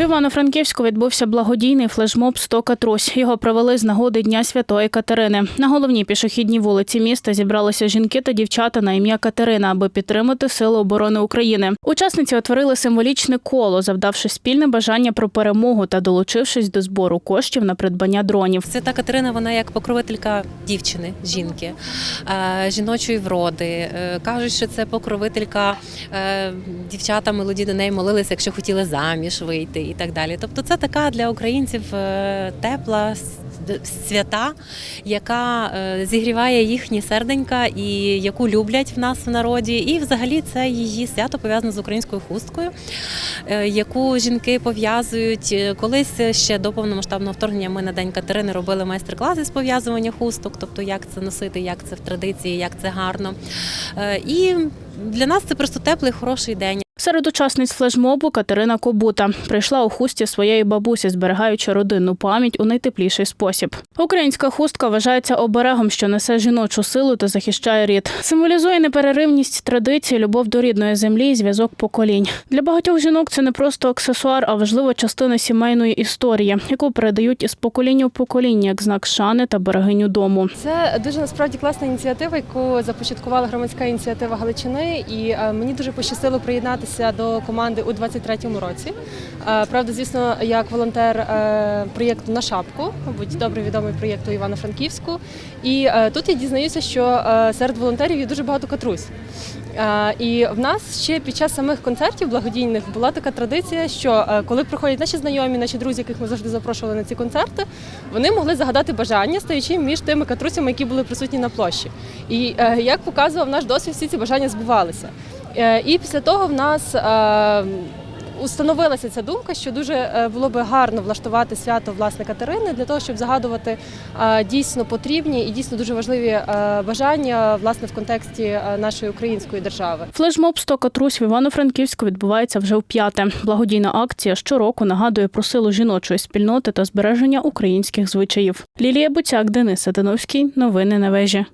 В Івано-Франківську відбувся благодійний флешмоб «100 Катрусь. Його провели з нагоди Дня Святої Катерини. На головній пішохідній вулиці міста зібралися жінки та дівчата на ім'я Катерина, аби підтримати Сили оборони України. Учасниці отворили символічне коло, завдавши спільне бажання про перемогу та долучившись до збору коштів на придбання дронів. Свята Катерина, вона як покровителька дівчини, жінки, е, жіночої вроди. Е, Кажуть, що це покровителька е, дівчата молоді до неї молилися, якщо хотіли заміж вийти і так далі. Тобто, це така для українців е, тепла свята, яка е, зігріває їхні серденька і яку люблять в нас в народі. І взагалі це її свято пов'язане з українською хусткою е, яку жінки пов'язують. Колись ще до повномасштабного вторгнення ми на День Катерини робили майстер-класи з пов'язування хусток, тобто як це носити, як це в традиції, як це гарно. І для нас це просто теплий, хороший день. Серед учасниць флешмобу Катерина Кобута прийшла у хусті своєї бабусі, зберігаючи родинну пам'ять у найтепліший спосіб. Українська хустка вважається оберегом, що несе жіночу силу та захищає рід. Символізує непереривність традицій, любов до рідної землі і зв'язок поколінь. Для багатьох жінок це не просто аксесуар, а важлива частина сімейної історії, яку передають із покоління в покоління як знак шани та берегиню дому. Це дуже насправді класна ініціатива, яку започаткувала громадська ініціатива Галичини, і е, мені дуже пощастило приєднатися до команди у 23-му році. Е, Правда, звісно, як волонтер е, проєкту на шапку, мабуть, добре відомий проєкт у Івано-Франківську. І е, тут я дізнаюся, що серед волонтерів є дуже багато катрусь. І в нас ще під час самих концертів благодійних була така традиція, що коли приходять наші знайомі, наші друзі, яких ми завжди запрошували на ці концерти, вони могли загадати бажання, стоячи між тими катрусями, які були присутні на площі. І як показував наш досвід, всі ці бажання збувалися. Е, І після того в нас е, установилася ця думка, що дуже е, було би гарно влаштувати свято власне Катерини для того, щоб загадувати дійсно потрібні і дійсно дуже важливі бажання власне в контексті нашої української держави. Флешмоб «100 Катрусь в Івано-Франківську відбувається вже вп'яте. Благодійна акція щороку нагадує про силу жіночої спільноти та збереження українських звичаїв. Лілія Буцяк, Денис Сатановський. Новини на вежі.